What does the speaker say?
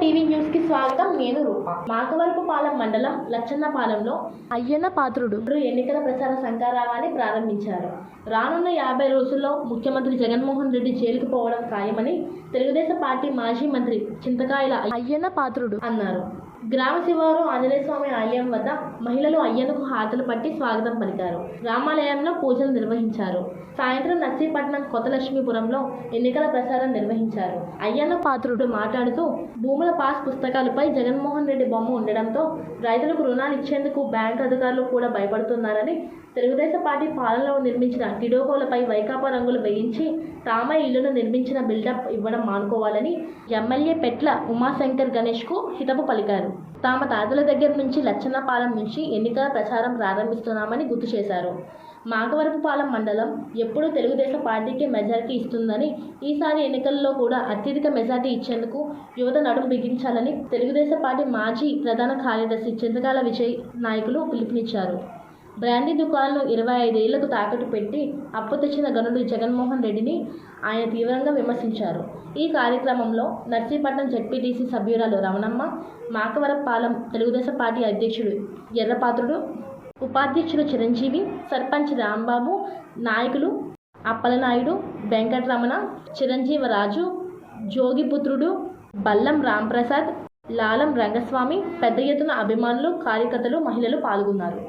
TV న్యూస్కి స్వాగతం. నేను రూప. మాకవరపుపాలెం మండలం లచ్చన్నపాలెంలో అయ్యన్న పాత్రుడు ఎన్నికల ప్రచార సంకారావాన్ని ప్రారంభించారు. రానున్న యాభై రోజుల్లో ముఖ్యమంత్రి జగన్మోహన్ రెడ్డి చేరుకుపోవడం ఖాయమని తెలుగుదేశం పార్టీ మాజీ మంత్రి చింతకాయల అయ్యన్న పాత్రుడు అన్నారు. గ్రామ శివారు ఆంజనేయ స్వామి ఆలయం వద్ద మహిళలు అయ్యన్నకు హాతలు పట్టి స్వాగతం పలికారు. రామాలయంలో పూజలు నిర్వహించారు. సాయంత్రం నర్సీపట్నం కొత్త లక్ష్మీపురంలో ఎన్నికల ప్రచారం నిర్వహించారు. అయ్యన్న పాత్రుడు మాట్లాడుతూ భూముల పాస్ పుస్తకాలపై జగన్మోహన్ రెడ్డి బొమ్మ ఉండడంతో రైతులకు రుణాలు ఇచ్చేందుకు బ్యాంక్ అధికారులు కూడా భయపడుతున్నారని తెలుగుదేశం పార్టీ పాలనలో నిర్మించిన టిడోకోలపై వైకాపా రంగులు వేయించి తామే ఇళ్ళను నిర్మించిన బిల్డప్ ఇవ్వడం మానుకోవాలని ఎమ్మెల్యే పెట్ల ఉమాశంకర్ గణేష్కు హితపు పలికారు. తామ తాతల దగ్గర నుంచి లచ్చన్నపాలెం నుంచి ఎన్నికల ప్రచారం ప్రారంభిస్తున్నామని గుర్తు చేశారు. మాగవరపుపాలెం మండలం ఎప్పుడూ తెలుగుదేశం పార్టీకి మెజారిటీ ఇస్తుందని ఈసారి ఎన్నికల్లో కూడా అత్యధిక మెజారిటీ ఇచ్చేందుకు యువత నడుము బిగించాలని తెలుగుదేశం పార్టీ మాజీ ప్రధాన కార్యదర్శి చింతకాల విజయ్ నాయకులు పిలుపునిచ్చారు. బ్రాండీ దుకాణాలను ఇరవై ఐదేళ్ళకు తాకట్టు పెట్టి అప్పు తెచ్చిన గనుడు జగన్మోహన్ రెడ్డిని ఆయన తీవ్రంగా విమర్శించారు. ఈ కార్యక్రమంలో నర్సీపట్నం జడ్పీటీసీ సభ్యురాలు రమణమ్మ మాకవరపాలెం తెలుగుదేశం పార్టీ అధ్యక్షుడు ఎర్రపాత్రుడు ఉపాధ్యక్షుడు చిరంజీవి సర్పంచ్ రాంబాబు నాయకులు అప్పలనాయుడు వెంకటరమణ చిరంజీవరాజు జోగిపుత్రుడు బల్లం రాంప్రసాద్ లాలం రంగస్వామి పెద్ద ఎత్తున అభిమానులు కార్యకర్తలు మహిళలు పాల్గొన్నారు.